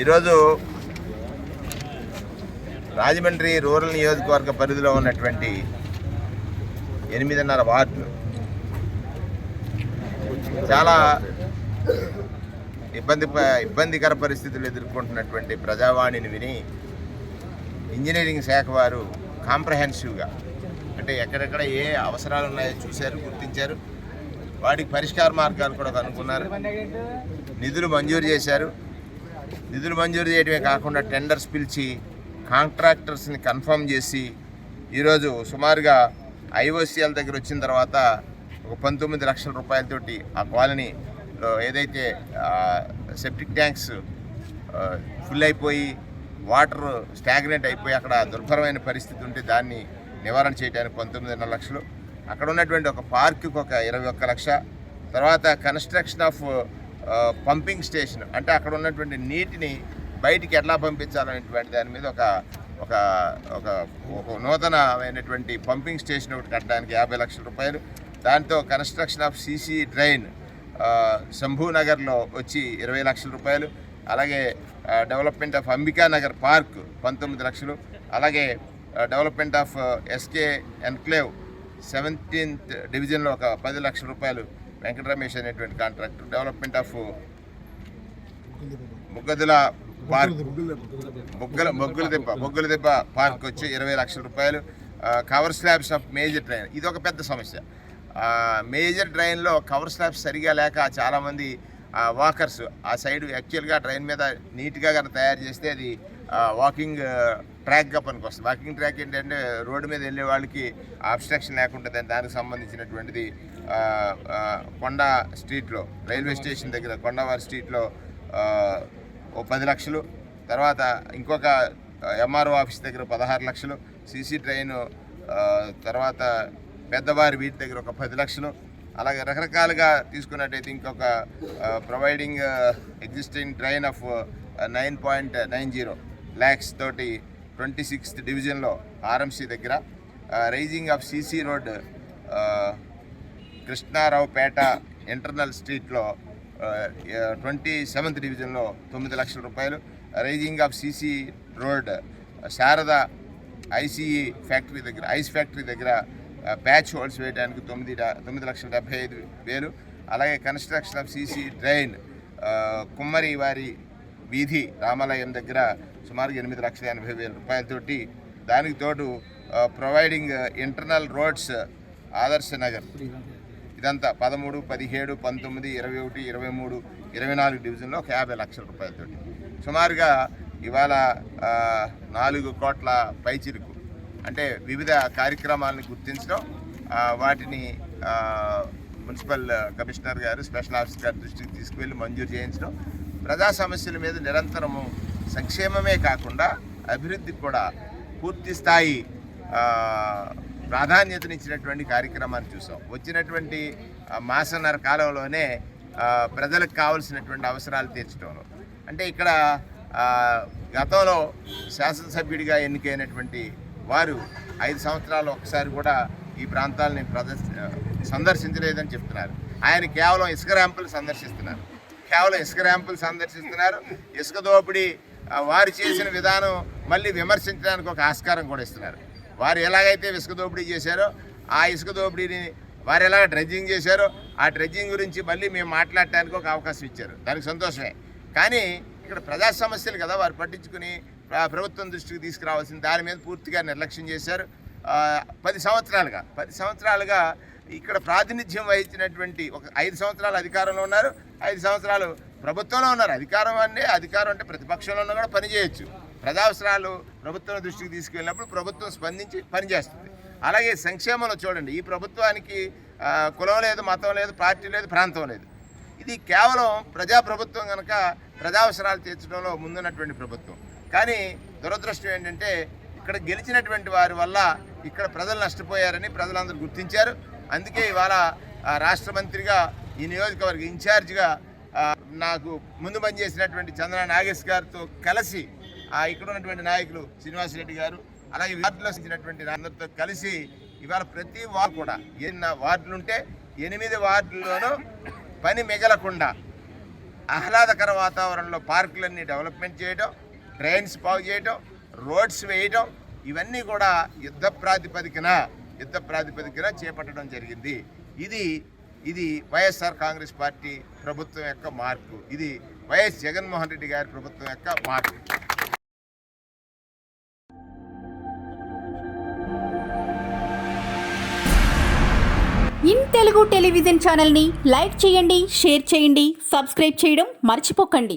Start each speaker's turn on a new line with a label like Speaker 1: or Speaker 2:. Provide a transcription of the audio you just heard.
Speaker 1: ఈరోజు రాజమండ్రి రూరల్ నియోజకవర్గ పరిధిలో ఉన్నటువంటి ఎనిమిదిన్నర వార్డులు. చాలా ఇబ్బంది ఇబ్బందికర పరిస్థితులు ఎదుర్కొంటున్నటువంటి ప్రజావాణిని విని ఇంజనీరింగ్ శాఖ వారు కాంప్రహెన్సివ్గా అంటే ఎక్కడెక్కడ ఏ అవసరాలు ఉన్నాయో చూశారు గుర్తించారు. వాటికి పరిష్కార మార్గాలు కూడా కనుక్కున్నారు. నిధులు మంజూరు చేశారు. నిధులు మంజూరు చేయడమే కాకుండా టెండర్స్ పిలిచి కాంట్రాక్టర్స్ని కన్ఫర్మ్ చేసి ఈరోజు సుమారుగా ఐఓసిఎల్ దగ్గర వచ్చిన తర్వాత ఒక పంతొమ్మిది లక్షల రూపాయలతోటి ఆ కాలనీలో ఏదైతే సెప్టిక్ ట్యాంక్స్ ఫుల్ అయిపోయి వాటర్ స్టాగ్నెంట్ అయిపోయి అక్కడ దుర్భరమైన పరిస్థితి ఉంటే దాన్ని నివారణ చేయడానికి పంతొమ్మిదిన్నర లక్షలు అక్కడ ఉన్నటువంటి ఒక పార్క్కి ఒక ఇరవై ఒక్క లక్ష. తర్వాత కన్స్ట్రక్షన్ ఆఫ్ పంపింగ్ స్టేషన్ అంటే అక్కడ ఉన్నటువంటి నీటిని బయటికి ఎట్లా పంపించాలనేటువంటి దాని మీద ఒక ఒక ఒక ఒక నూతనమైనటువంటి పంపింగ్ స్టేషన్ ఒకటి కట్టడానికి యాభై లక్షల రూపాయలు. దాంతో కన్స్ట్రక్షన్ ఆఫ్ సీసీ డ్రైన్ శంభూనగర్లో వచ్చి ఇరవై లక్షల రూపాయలు. అలాగే development of Ambika Nagar park పంతొమ్మిది లక్షలు. అలాగే development of SK enclave seventeenth డివిజన్లో ఒక పది లక్షల రూపాయలు వెంకట రమేష్ అనేటువంటి కాంట్రాక్టర్ డెవలప్మెంట్ ఆఫ్ ముగ్గదుల పార్క్ బొగ్గల బొగ్గుల దెబ్బ బొగ్గుల దెబ్బ పార్క్ వచ్చి ఇరవై లక్షల రూపాయలు. Cover slabs of major drain ఇది ఒక పెద్ద సమస్య. మేజర్ డ్రైన్లో కవర్ స్లాబ్స్ సరిగా లేక చాలామంది వాకర్స్ ఆ సైడ్ యాక్చువల్గా డ్రైన్ మీద నీట్గా కనుక తయారు చేస్తే అది వాకింగ్ ట్రాక్గా పనికొస్తుంది. వాకింగ్ ట్రాక్ ఏంటంటే రోడ్డు మీద వెళ్ళే వాళ్ళకి అబ్స్ట్రక్షన్ లేకుండా దానికి సంబంధించినటువంటిది కొండ స్ట్రీట్లో రైల్వే స్టేషన్ దగ్గర కొండవారి స్ట్రీట్లో ఓ పది లక్షలు. తర్వాత ఇంకొక ఎంఆర్ఓ ఆఫీస్ దగ్గర పదహారు లక్షలు. సీసీ ట్రైన్ తర్వాత పెద్దవారి వీటి దగ్గర ఒక పది లక్షలు. అలాగే రకరకాలుగా తీసుకున్నట్టయితే ఇంకొక providing existing drain of nine point nine zero lakhs తోటి ట్వంటీ సిక్స్త్ డివిజన్లో ఆర్ఎంసీ దగ్గర raising of CC road Krishnaraopet internal స్ట్రీట్లో ట్వంటీ సెవెంత్ డివిజన్లో తొమ్మిది లక్షల రూపాయలు raising of CC road Sharada ICE factory దగ్గర ఐస్ ఫ్యాక్టరీ దగ్గర ప్యాచ్ హోల్స్ వేయడానికి తొమ్మిది తొమ్మిది లక్షల డెబ్బై ఐదు వేలు అలాగే కన్స్ట్రక్షన్ ఆఫ్ సీసీ డ్రైన్ కుమ్మరి వారి వీధి రామాలయం దగ్గర సుమారు ఎనిమిది లక్షల ఎనభై వేల రూపాయలతోటి దానికి తోడు ప్రొవైడింగ్ ఇంటర్నల్ రోడ్స్ ఆదర్శ నగర్. ఇదంతా పదమూడు పదిహేడు పంతొమ్మిది ఇరవై ఒకటి ఇరవై మూడు ఇరవై నాలుగు డివిజన్లో ఒక యాభై లక్షల రూపాయలతోటి. సుమారుగా ఇవాళ నాలుగు కోట్ల పైచిరుకు అంటే వివిధ కార్యక్రమాలను గుర్తించడం వాటిని మున్సిపల్ కమిషనర్ గారు స్పెషల్ ఆఫీసర్ గారి దృష్టికి తీసుకువెళ్ళి మంజూరు చేయించడం ప్రజా సమస్యల మీద నిరంతరము సంక్షేమమే కాకుండా అభివృద్ధికి కూడా పూర్తి స్థాయి ప్రాధాన్యతనిచ్చినటువంటి కార్యక్రమాన్ని చూసాం. వచ్చినటువంటి మాసన్నర కాలంలోనే ప్రజలకు కావలసినటువంటి అవసరాలు తీర్చడంలో అంటే ఇక్కడ గతంలో శాసనసభ్యుడిగా ఎన్నికైనటువంటి వారు ఐదు సంవత్సరాలు ఒకసారి కూడా ఈ ప్రాంతాలని సందర్శించలేదని చెప్తున్నారు. ఆయన కేవలం ఇసుక ర్యాంపులు సందర్శిస్తున్నారు. కేవలం ఇసుక ర్యాంపులు సందర్శిస్తున్నారు. ఇసుక దోపిడీ వారు చేసిన విధానం మళ్ళీ విమర్శించడానికి ఒక ఆస్కారం కూడా ఇస్తున్నారు. వారు ఎలాగైతే ఇసుక దోపిడీ చేశారో ఆ ఇసుక దోపిడీని వారు ఎలా డ్రెడ్జింగ్ చేశారో ఆ డ్రెడ్జింగ్ గురించి మళ్ళీ మేము మాట్లాడటానికి ఒక అవకాశం ఇచ్చారు. దానికి సంతోషమే. కానీ ఇక్కడ ప్రజా సమస్యలు కదా వారు పట్టించుకుని ప్రభుత్వం దృష్టికి తీసుకురావాల్సిన దాని మీద పూర్తిగా నిర్లక్ష్యం చేశారు. పది సంవత్సరాలుగా పది సంవత్సరాలుగా ఇక్కడ ప్రాతినిధ్యం వహించినటువంటి ఒక ఐదు సంవత్సరాలు అధికారంలో ఉన్నారు. ఐదు సంవత్సరాలు ప్రభుత్వంలో ఉన్నారు. అధికారం అంటే అధికారం అంటే ప్రతిపక్షంలో ఉన్నా కూడా పనిచేయచ్చు ప్రజావసరాలు ప్రభుత్వం దృష్టికి తీసుకెళ్ళినప్పుడు ప్రభుత్వం స్పందించి పనిచేస్తుంది అలాగే సంక్షేమంలో చూడండి. ఈ ప్రభుత్వానికి కులం లేదు మతం లేదు పార్టీ లేదు ప్రాంతం లేదు. ఇది కేవలం ప్రజాప్రభుత్వం కనుక ప్రజావసరాలు తీర్చడంలో ముందున్నటువంటి ప్రభుత్వం. కానీ దురదృష్టం ఏంటంటే ఇక్కడ గెలిచినటువంటి వారి వల్ల ఇక్కడ ప్రజలు నష్టపోయారని ప్రజలందరూ గుర్తించారు. అందుకే ఇవాళ రాష్ట్ర మంత్రిగా ఈ నియోజకవర్గ ఇన్ఛార్జ్గా నాకు ముందు పనిచేసినటువంటి చంద్ర నాగేష్ గారితో కలిసి ఆ, ఇక్కడ ఉన్నటువంటి నాయకులు శ్రీనివాసరెడ్డి గారు అలాగే వార్డులో ఇచ్చినటువంటి అందరితో కలిసి ఇవాళ ప్రతి వార్డు కూడా ఎన్ని వార్డులుంటే ఎనిమిది వార్డుల్లోనూ పని మిగలకుండా ఆహ్లాదకర వాతావరణంలో పార్కులన్నీ డెవలప్మెంట్ చేయడం ట్రైన్స్ బాగు చేయడం రోడ్స్ వేయడం ఇవన్నీ కూడా యుద్ధ ప్రాతిపదికన యుద్ధ ప్రాతిపదికన చేపట్టడం జరిగింది. ఇది ఇది వైఎస్ఆర్ కాంగ్రెస్ పార్టీ ప్రభుత్వం యొక్క మార్పు. ఇది వైఎస్ జగన్మోహన్ రెడ్డి గారి ప్రభుత్వం యొక్క మార్పు.
Speaker 2: ఇన్ తెలుగు టెలివిజన్ ఛానల్ని లైక్ చేయండి షేర్ చేయండి సబ్స్క్రైబ్ చేయడం మర్చిపోకండి.